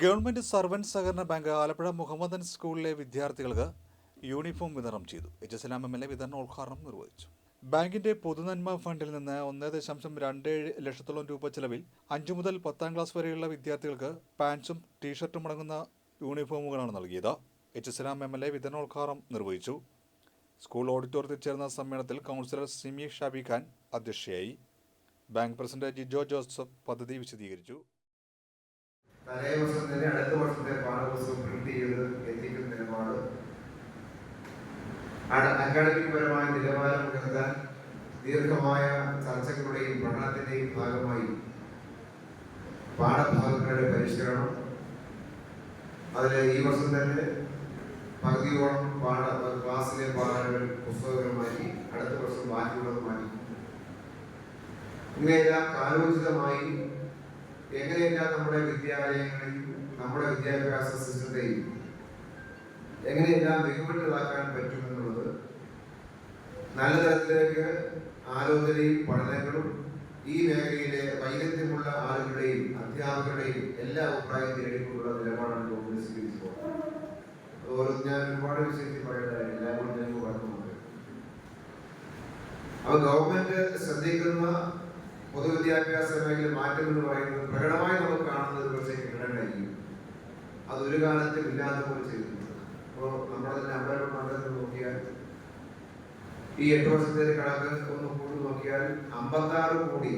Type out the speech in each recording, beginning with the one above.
Government servant സഹകരണ bank Alappuzha Muhammadan സ്കൂളിലെ വിദ്യാർത്ഥികൾക്ക് യൂണിഫോം വിതരണം ചെയ്തു. H S M L A വിതരണോദ്ഘാടനം നിർവഹിച്ചു. ബാങ്കിന്റെ പൊതുനന്മ ഫണ്ടിൽ നിന്ന് ഒന്ന് ദശാംശം രണ്ട് ഏഴ് ലക്ഷത്തോളം രൂപ ചെലവിൽ അഞ്ചു മുതൽ പത്താം ക്ലാസ് വരെയുള്ള വിദ്യാർത്ഥികൾക്ക് പാൻസും ടീഷർട്ടും അടങ്ങുന്ന യൂണിഫോമുകളാണ് നൽകിയത്. H S M L A വിതരണോദ്ഘാടനം നിർവഹിച്ചു. സ്കൂൾ ഓഡിറ്റോറിയത്തിൽ ചേർന്ന സമ്മേളനത്തിൽ കൗൺസിലർ സിമി ഷാബി ഖാൻ അധ്യക്ഷയായി. ബാങ്ക് പ്രസിഡന്റ് ജിജോ ജോസഫ് പദ്ധതി വിശദീകരിച്ചു. തലേ വർഷം തന്നെ അടുത്ത വർഷത്തെ പാഠപുസ്തകം പ്രിന്റ് ചെയ്ത് എത്തിക്കുന്ന നിലപാട്. അക്കാഡമിക് പരമായ നിലവാരം ഉയർത്താൻ ദീർഘമായ ചർച്ചകളുടെയും പഠനത്തിന്റെയും ഭാഗമായി പാഠഭാഗങ്ങളുടെ പരിഷ്കരണം. അതിൽ ഈ വർഷം തന്നെ പകുതിയോളം പാഠ ക്ലാസ്സിലെ പാഠങ്ങൾ പുസ്തകങ്ങൾ മാറ്റി അടുത്ത വർഷം ബാക്കിയുള്ളത് മാറ്റി ഇങ്ങനെയെല്ലാം കാലോചിതമായി എങ്ങനെയെല്ലാം നമ്മുടെ വിദ്യാലയങ്ങളെയും നമ്മുടെ വിദ്യാഭ്യാസ സിസ്റ്റത്തെയും എങ്ങനെയെല്ലാം മികവിട്ടതാക്കാൻ പറ്റുമെന്നുള്ളത് നല്ല തരത്തിലേക്ക് ആലോചനയും പഠനങ്ങളും ഈ മേഖലയിലെ വൈദഗ്ധ്യമുള്ള ആളുകളുടെയും അധ്യാപകരുടെയും എല്ലാ അഭിപ്രായം തേടിക്കൊണ്ടുള്ള നിലപാടാണ് ഗവൺമെന്റ് സ്വീകരിച്ചത് അതുപോലെ ഞാൻ ഒരുപാട് വിഷയത്തിൽ പറയേണ്ടതായി എല്ലാം കൂടി ഞാൻ പറഞ്ഞു അപ്പൊ ഗവൺമെന്റ് ശ്രദ്ധിക്കുന്ന പൊതുവിദ്യാഭ്യാസ മേഖല മാറ്റം എന്ന് പറയുന്നത് പ്രകടമായി നമുക്ക് കാണുന്നത് പക്ഷേ കിട്ടണ്ടായിരിക്കും അത് ഒരു കാലത്തും ഇല്ലാത്ത പോലെ ചെയ്തിട്ടുണ്ട്. അപ്പോൾ നമ്മുടെ തന്നെ അമ്പലം മണ്ഡലത്തിൽ നോക്കിയാൽ ഈ എട്ട് വർഷത്തെ കണക്ക് ഒന്ന് കൂടി നോക്കിയാൽ അമ്പത്താറ് കോടി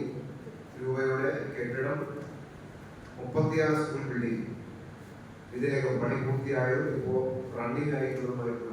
രൂപയുടെ കെട്ടിടം മുപ്പത്തിയാറ് സ്കൂൾ ബിൽഡിംഗ്. ഇതിലേക്ക് പണി പൂർത്തിയായത് ഇപ്പോൾ റണ്ണിംഗ് ആയിട്ടുള്ളതുമായിട്ട്